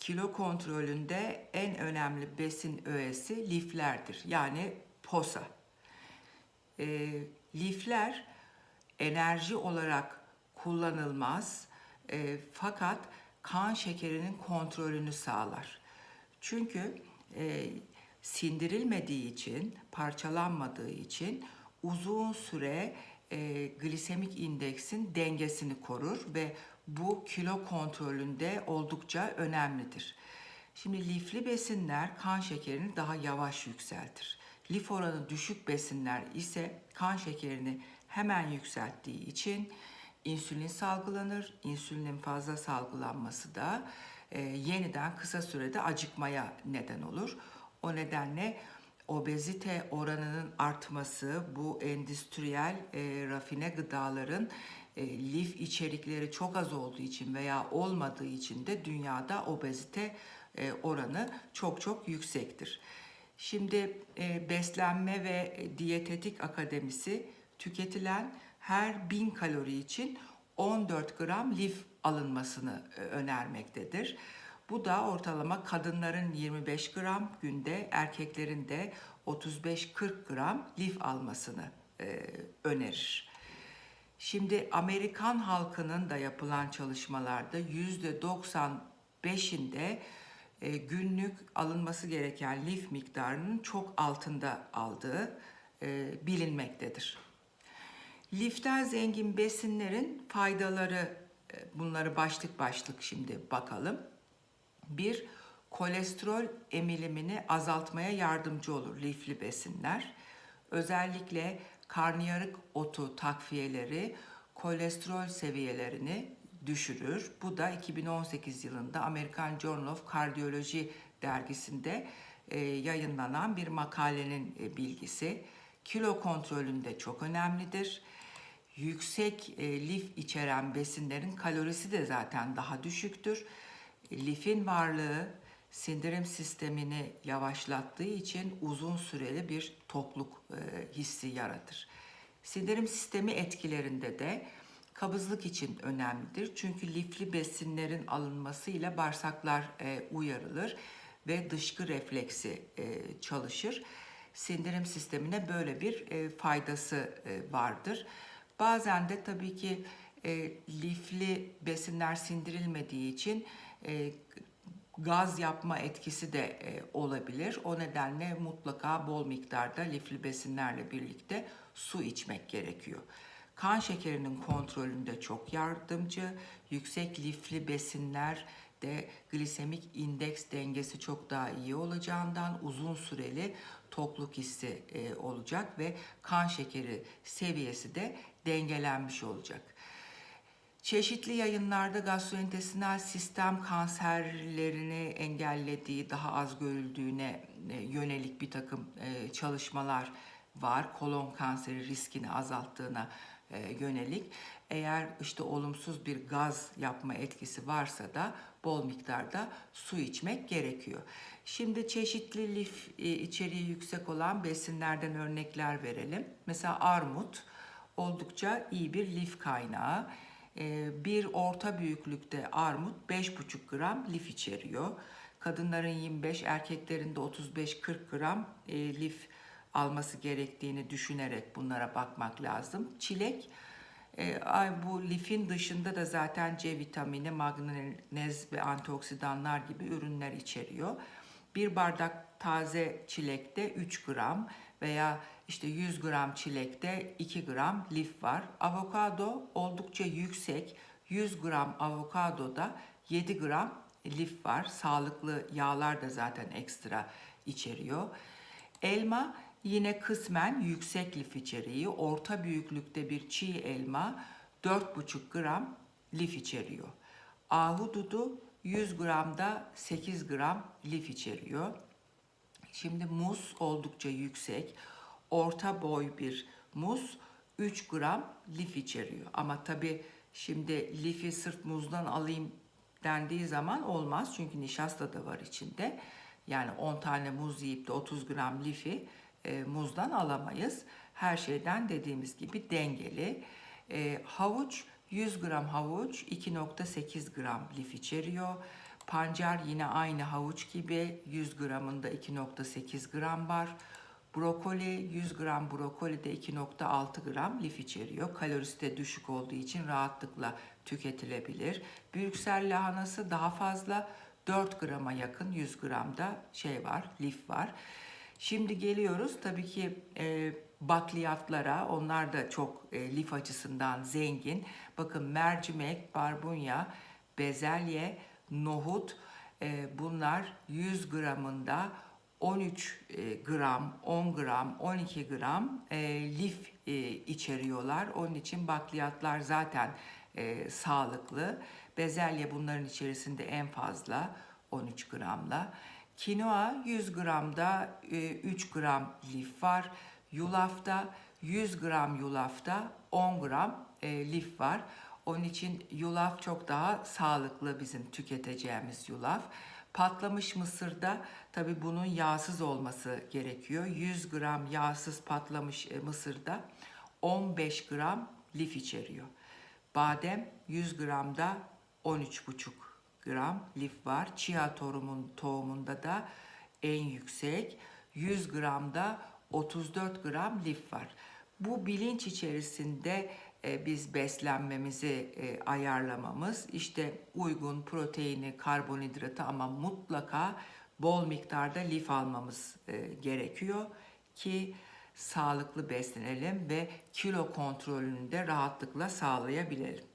kilo kontrolünde en önemli besin öğesi liflerdir. Yani posa. E, lifler enerji olarak kullanılmaz e, fakat kan şekerinin kontrolünü sağlar. Çünkü e, sindirilmediği için, parçalanmadığı için uzun süre e, glisemik indeksin dengesini korur ve bu kilo kontrolünde oldukça önemlidir. Şimdi lifli besinler kan şekerini daha yavaş yükseltir. Lif oranı düşük besinler ise kan şekerini hemen yükselttiği için insülin salgılanır. İnsülinin fazla salgılanması da e, yeniden kısa sürede acıkmaya neden olur. O nedenle obezite oranının artması, bu endüstriyel e, rafine gıdaların e, lif içerikleri çok az olduğu için veya olmadığı için de dünyada obezite e, oranı çok çok yüksektir. Şimdi e, Beslenme ve Diyetetik Akademisi tüketilen her 1000 kalori için 14 gram lif alınmasını e, önermektedir. Bu da ortalama kadınların 25 gram günde, erkeklerin de 35-40 gram lif almasını e, önerir. Şimdi Amerikan halkının da yapılan çalışmalarda yüzde 95'inde e, günlük alınması gereken lif miktarının çok altında aldığı e, bilinmektedir. Liften zengin besinlerin faydaları e, bunları başlık başlık şimdi bakalım. Bir, kolesterol emilimini azaltmaya yardımcı olur lifli besinler. Özellikle karnıyarık otu takviyeleri kolesterol seviyelerini düşürür. Bu da 2018 yılında American Journal of Cardiology dergisinde e, yayınlanan bir makalenin e, bilgisi. Kilo kontrolünde çok önemlidir. Yüksek e, lif içeren besinlerin kalorisi de zaten daha düşüktür. Lifin varlığı sindirim sistemini yavaşlattığı için uzun süreli bir tokluk e, hissi yaratır. Sindirim sistemi etkilerinde de kabızlık için önemlidir. Çünkü lifli besinlerin alınmasıyla bağırsaklar e, uyarılır ve dışkı refleksi e, çalışır. Sindirim sistemine böyle bir faydası vardır. Bazen de tabii ki e, lifli besinler sindirilmediği için e, gaz yapma etkisi de e, olabilir. O nedenle mutlaka bol miktarda lifli besinlerle birlikte su içmek gerekiyor. Kan şekerinin kontrolünde çok yardımcı. Yüksek lifli besinler de glisemik indeks dengesi çok daha iyi olacağından uzun süreli tokluk hissi e, olacak ve kan şekeri seviyesi de dengelenmiş olacak. Çeşitli yayınlarda gastrointestinal sistem kanserlerini engellediği, daha az görüldüğüne e, yönelik bir takım e, çalışmalar var. Kolon kanseri riskini azalttığına e, yönelik. Eğer işte olumsuz bir gaz yapma etkisi varsa da bol miktarda su içmek gerekiyor. Şimdi çeşitli lif içeriği yüksek olan besinlerden örnekler verelim. Mesela armut oldukça iyi bir lif kaynağı. Ee, bir orta büyüklükte armut 5,5 gram lif içeriyor. Kadınların 25, erkeklerin de 35-40 gram e, lif alması gerektiğini düşünerek bunlara bakmak lazım. Çilek e, bu lifin dışında da zaten C vitamini, magnez ve antioksidanlar gibi ürünler içeriyor. Bir bardak taze çilekte 3 gram veya işte 100 gram çilekte 2 gram lif var. Avokado oldukça yüksek. 100 gram avokadoda 7 gram lif var. Sağlıklı yağlar da zaten ekstra içeriyor. Elma yine kısmen yüksek lif içeriği. Orta büyüklükte bir çiğ elma 4,5 gram lif içeriyor. Ahududu 100 gramda 8 gram lif içeriyor. Şimdi muz oldukça yüksek. Orta boy bir muz 3 gram lif içeriyor. Ama tabii şimdi lifi sırf muzdan alayım dendiği zaman olmaz. Çünkü nişasta da var içinde. Yani 10 tane muz yiyip de 30 gram lifi e, muzdan alamayız. Her şeyden dediğimiz gibi dengeli. E, havuç 100 gram havuç 2.8 gram lif içeriyor. Pancar yine aynı havuç gibi 100 gramında 2.8 gram var. Brokoli 100 gram brokolide 2.6 gram lif içeriyor. Kalorisi de düşük olduğu için rahatlıkla tüketilebilir. Brüksel lahanası daha fazla 4 grama yakın 100 gramda şey var, lif var. Şimdi geliyoruz tabii ki e, bakliyatlara. Onlar da çok e, lif açısından zengin. Bakın mercimek, barbunya, bezelye, nohut e, bunlar 100 gramında 13 e, gram, 10 gram, 12 gram e, lif e, içeriyorlar. Onun için bakliyatlar zaten e, sağlıklı. Bezelye bunların içerisinde en fazla 13 gramla. Kinoa 100 gramda e, 3 gram lif var. Yulafta 100 gram yulafta 10 gram e, lif var. Onun için yulaf çok daha sağlıklı bizim tüketeceğimiz yulaf. Patlamış mısırda tabi bunun yağsız olması gerekiyor. 100 gram yağsız patlamış e, mısırda 15 gram lif içeriyor. Badem 100 gramda 13,5 gram lif var. Chia tohumun, tohumunda da en yüksek 100 gramda 34 gram lif var. Bu bilinç içerisinde e, biz beslenmemizi e, ayarlamamız işte uygun proteini, karbonhidratı ama mutlaka bol miktarda lif almamız e, gerekiyor ki sağlıklı beslenelim ve kilo kontrolünü de rahatlıkla sağlayabilelim.